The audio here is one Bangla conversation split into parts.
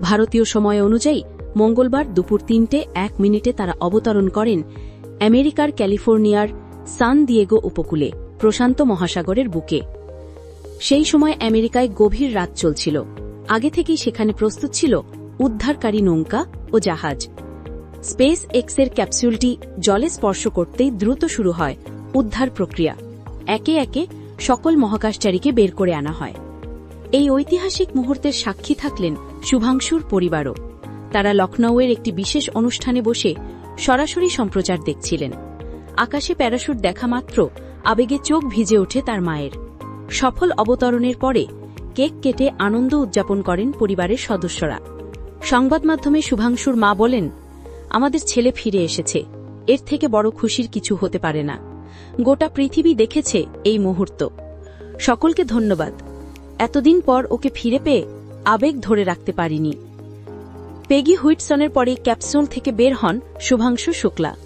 ভারতীয় সময় অনুযায়ী মঙ্গলবার দুপুর তিনটে এক মিনিটে তারা অবতরণ করেন আমেরিকার ক্যালিফোর্নিয়ার সান দিয়েগো উপকূলে, প্রশান্ত মহাসাগরের বুকে। সেই সময় আমেরিকায় গভীর রাত চলছিল। আগে থেকেই সেখানে প্রস্তুত ছিল উদ্ধারকারী নৌকা ও জাহাজ। স্পেস এক্সের ক্যাপসুলটি জলে স্পর্শ করতেই দ্রুত শুরু হয় উদ্ধার প্রক্রিয়া। একে একে সকল মহাকাশচারীকে বের করে আনা হয়। এই ঐতিহাসিক মুহূর্তের সাক্ষী থাকলেন শুভাংশুর পরিবারও। তারা লখনৌয়ের একটি বিশেষ অনুষ্ঠানে বসে সরাসরি সম্প্রচার দেখছিলেন। আকাশে প্যারাশুট দেখা মাত্র আবেগে চোখ ভিজে ওঠে তার মায়ের। সফল অবতরণের পরে কেক কেটে আনন্দ উদযাপন করেন পরিবারের সদস্যরা। সংবাদ মাধ্যমে শুভাংশুর মা বলেন, আমাদের ছেলে ফিরে এসেছে। এর থেকে বড় খুশির কিছু হতে পারে না। গোটা পৃথিবী দেখেছে এই মুহূর্ত। সকলকে ধন্যবাদ। এতদিন পর ওকে ফিরে পেয়ে আবেগ ধরে রাখতে পারিনি। পেগি হুইটসনের পরে ক্যাপসুল থেকে বের হন শুভাংশু শুক্লা।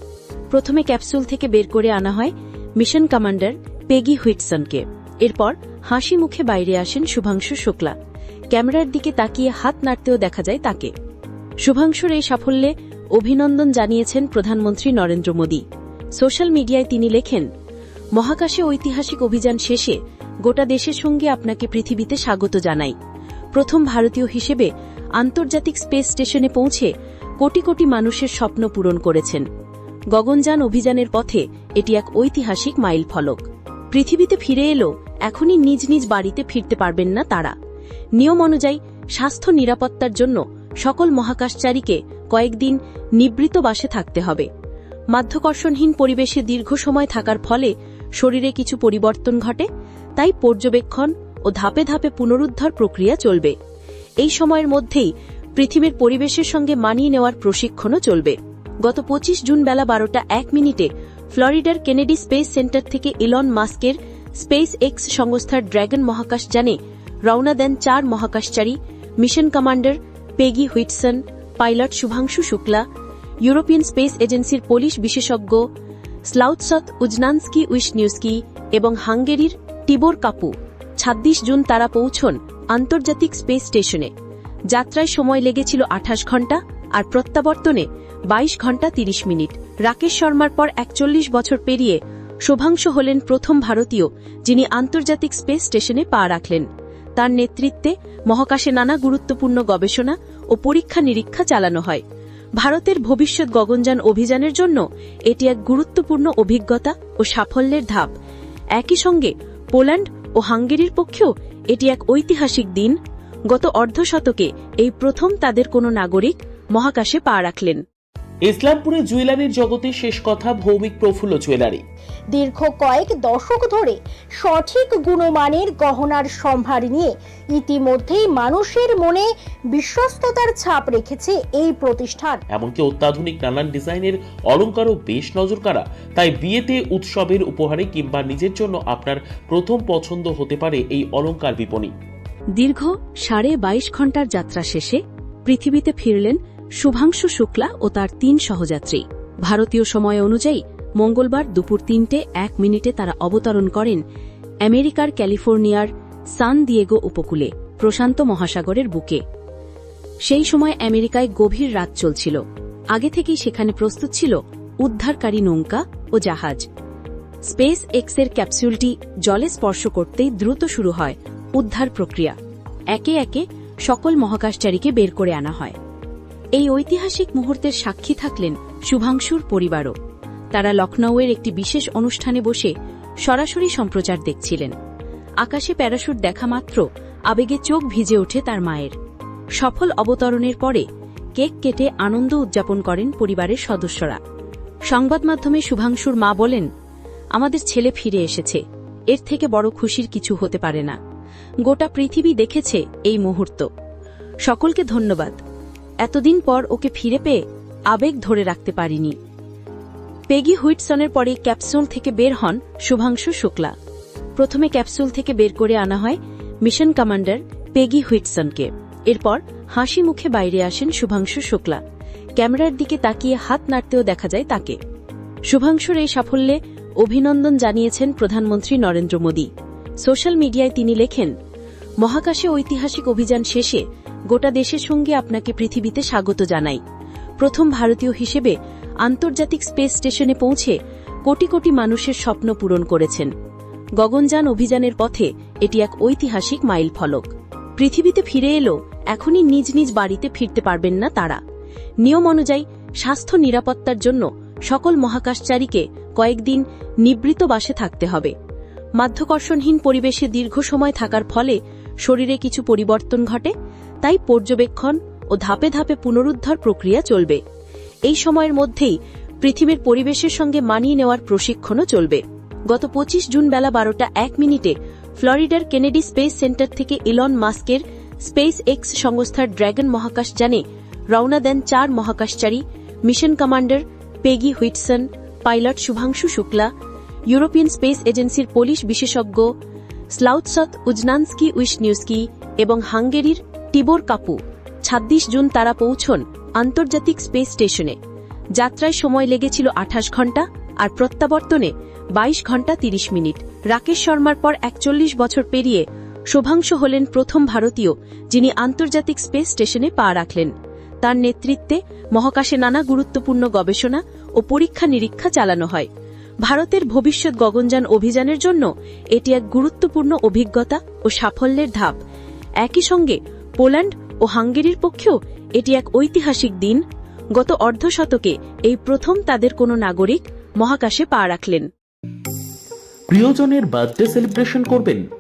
প্রথমে ক্যাপসুল থেকে বের করে আনা হয় মিশন কমান্ডার পেগি হুইটসনকে। এরপর হাসি মুখে বাইরে আসেন শুভাংশু শুক্লা। ক্যামেরার দিকে তাকিয়ে হাত নাড়তেও দেখা যায় তাকে। শুভাংশুর এই সাফল্যে অভিনন্দন জানিয়েছেন প্রধানমন্ত্রী নরেন্দ্র মোদী। সোশ্যাল মিডিয়ায় তিনি লেখেন, মহাকাশে ঐতিহাসিক অভিযান শেষে গোটা দেশের সঙ্গে আপনাকে পৃথিবীতে স্বাগত জানাই। প্রথম ভারতীয় হিসেবে আন্তর্জাতিক স্পেস স্টেশনে পৌঁছে কোটি কোটি মানুষের স্বপ্ন পূরণ করেছেন। গগনযান অভিযানের পথে এটি এক ঐতিহাসিক মাইল ফলক। পৃথিবীতে ফিরে এলো, এখনই নিজ নিজ বাড়িতে ফিরতে পারবেন না তারা। নিয়ম অনুযায়ী, স্বাস্থ্য নিরাপত্তার জন্য সকল মহাকাশচারীকে কয়েকদিন নিবৃত বাসে থাকতে হবে। মাধ্যাকর্ষণহীন পরিবেশে দীর্ঘ সময় থাকার ফলে শরীরে কিছু পরিবর্তন ঘটে তাই পর্যবেক্ষণ ও ধাপে ধাপে পুনরুদ্ধার প্রক্রিয়া চলবে। এই সময়ের মধ্যেই পৃথিবীর পরিবেশের সঙ্গে মানিয়ে নেওয়ার প্রশিক্ষণও চলবে। গত পঁচিশ জুন বেলা বারোটা এক মিনিটে ফ্লোরিডার কেনেডি স্পেস সেন্টার থেকে ইলন মাস্কের স্পেস এক্স সংস্থার ড্র্যাগন মহাকাশযানে রওনা দেন চার মহাকাশচারী, mission commander Peggy Whitson, pilot Shubhanshu Shukla, European space এজেন্সির পুলিশ বিশেষজ্ঞ স্লাউৎসত উজনান্সকি উইশনিউস্কি এবং হাঙ্গেরির টিবোর কাপু ২৬ জুন তারা পৌঁছন আন্তর্জাতিক স্পেস স্টেশনে। যাত্রায় সময় লেগেছিল আঠাশ ঘণ্টা আর প্রত্যাবর্তনে ২২ ঘণ্টা ৩০ মিনিট। রাকেশ শর্মার পর একচল্লিশ বছর পেরিয়ে শোভাংশ হলেন প্রথম ভারতীয় যিনি আন্তর্জাতিক স্পেস স্টেশনে পা রাখলেন। তার নেতৃত্বে মহাকাশে নানা গুরুত্বপূর্ণ গবেষণা ও পরীক্ষা নিরীক্ষা চালানো হয়। ভারতের ভবিষ্যৎ গগনযান অভিযানের জন্য এটি এক গুরুত্বপূর্ণ অভিজ্ঞতা ও সাফল্যের ধাপ। একই সঙ্গে পোল্যান্ড ও হাঙ্গেরির পক্ষেও এটি এক ঐতিহাসিক দিন। গত অর্ধশতকে এই প্রথম তাদের কোনো নাগরিক মহাকাশে পা রাখলেন। ইসলামপুরে জুয়েলারির জগতে শেষ কথা ভৌমিক প্রফুল্ল জুয়েলারি। দীর্ঘ কয়েক দশক ধরে সঠিক গুণমানের গহনার সম্ভার নিয়ে ইতিমধ্যেই মানুষের মনে বিশ্বস্ততার ছাপ রেখেছে এই প্রতিষ্ঠান। এমনকি অত্যাধুনিক নানান ডিজাইনের অলংকারও বেশ নজর কাড়া তাই বিয়েতে উৎসবের উপহারে কিংবা নিজের জন্য আপনার প্রথম পছন্দ হতে পারে এই অলংকার বিপণী। দীর্ঘ সাড়ে বাইশ ঘণ্টার যাত্রা শেষে পৃথিবীতে ফিরলেন শুভাংশু শুক্লা ও তার তিন সহযাত্রী। ভারতীয় সময় অনুযায়ী মঙ্গলবার দুপুর তিনটে এক মিনিটে তারা অবতরণ করেন আমেরিকার ক্যালিফোর্নিয়ার সান দিয়েগো উপকূলে, প্রশান্ত মহাসাগরের বুকে। সেই সময় আমেরিকায় গভীর রাত চলছিল। আগে থেকেই সেখানে প্রস্তুত ছিল উদ্ধারকারী নৌকা ও জাহাজ। স্পেস এক্সের ক্যাপসুলটি জলে স্পর্শ করতেই দ্রুত শুরু হয় উদ্ধার প্রক্রিয়া। একে একে সকল মহাকাশচারীকে বের করে আনা হয়। এই ঐতিহাসিক মুহূর্তের সাক্ষী থাকলেন শুভাংশুর পরিবারও। তারা লখনৌয়ের একটি বিশেষ অনুষ্ঠানে বসে সরাসরি সম্প্রচার দেখছিলেন। আকাশে প্যারাশুট দেখা মাত্র আবেগে চোখ ভিজে ওঠে তার মায়ের। সফল অবতরণের পরে কেক কেটে আনন্দ উদযাপন করেন পরিবারের সদস্যরা। সংবাদ মাধ্যমে শুভাংশুর মা বলেন, আমাদের ছেলে ফিরে এসেছে। এর থেকে বড় খুশির কিছু হতে পারে না। গোটা পৃথিবী দেখেছে এই মুহূর্ত। সকলকে ধন্যবাদ। এতদিন পর ওকে ফিরে পেয়ে আবেগ ধরে রাখতে পারিনি। পেগি হুইটসনের পরে ক্যাপসুল থেকে বের হন শুভাংশু শুক্লা। প্রথমে ক্যাপসুল থেকে বের করে আনা হয় মিশন কমান্ডার পেগি হুইটসনকে। এরপর হাসি মুখে বাইরে আসেন শুভাংশু শুক্লা। ক্যামেরার দিকে তাকিয়ে হাত নাড়তেও দেখা যায় তাকে। শুভাংশুর এই সাফল্যে অভিনন্দন জানিয়েছেন প্রধানমন্ত্রী নরেন্দ্র মোদী। সোশ্যাল মিডিয়ায় তিনি লেখেন, মহাকাশে ঐতিহাসিক অভিযান শেষে গোটা দেশের সঙ্গে আপনাকে পৃথিবীতে স্বাগত জানাই। প্রথম ভারতীয় হিসেবে আন্তর্জাতিক স্পেস স্টেশনে পৌঁছে কোটি কোটি মানুষের স্বপ্ন পূরণ করেছেন। গগনযান অভিযানের পথে এটি এক ঐতিহাসিক মাইল ফলক পৃথিবীতে ফিরে এলো এখনই নিজ নিজ বাড়িতে ফিরতে পারবেন না তারা। নিয়ম অনুযায়ী, স্বাস্থ্য নিরাপত্তার জন্য সকল মহাকাশচারীকে কয়েকদিন নিবৃত বাসে থাকতে হবে। মাধ্যাকর্ষণহীন পরিবেশে দীর্ঘ সময় থাকার ফলে শরীরে কিছু পরিবর্তন ঘটে, তাই পর্যবেক্ষণ ও ধাপে ধাপে পুনরুদ্ধার প্রক্রিয়া চলবে। এই সময়ের মধ্যেই পৃথিবীর পরিবেশের সঙ্গে মানিয়ে নেওয়ার প্রশিক্ষণও চলবে। গত পঁচিশ জুন বেলা বারোটা এক মিনিটে ফ্লোরিডার কেনেডি স্পেস সেন্টার থেকে ইলন মাস্কের স্পেস এক্স সংস্থার ড্র্যাগন মহাকাশযানে রওনা দেন চার মহাকাশচারী, mission commander Peggy Whitson, pilot Shubhanshu Shukla, European space এজেন্সির পুলিশ বিশেষজ্ঞ স্লাউৎসত উজনান্সকি উইশনিউস্কি এবং হাঙ্গেরির টিবোর কাপু ২৬ জুন তারা পৌঁছন আন্তর্জাতিক স্পেস স্টেশনে। যাত্রায় সময় লেগেছিল আঠাশ ঘণ্টা আর প্রত্যাবর্তনে ২২ ঘণ্টা ৩০ মিনিট। রাকেশ শর্মার পর একচল্লিশ বছর পেরিয়ে শোভাংশু হলেন প্রথম ভারতীয় যিনি আন্তর্জাতিক স্পেস স্টেশনে পা রাখলেন। তার নেতৃত্বে মহাকাশে নানা গুরুত্বপূর্ণ গবেষণা ও পরীক্ষা নিরীক্ষা চালানো হয়। ভারতের ভবিষ্যৎ গগনযান অভিযানের জন্য এটি এক গুরুত্বপূর্ণ অভিজ্ঞতা ও সাফল্যের ধাপ। একই সঙ্গে পোল্যান্ড ও হাঙ্গেরির পক্ষেও এটি এক ঐতিহাসিক দিন। গত অর্ধশতকে এই প্রথম তাদের কোনো নাগরিক মহাকাশে পা রাখলেন। প্রিয়জনের বার্থডে সেলিব্রেশন করবেন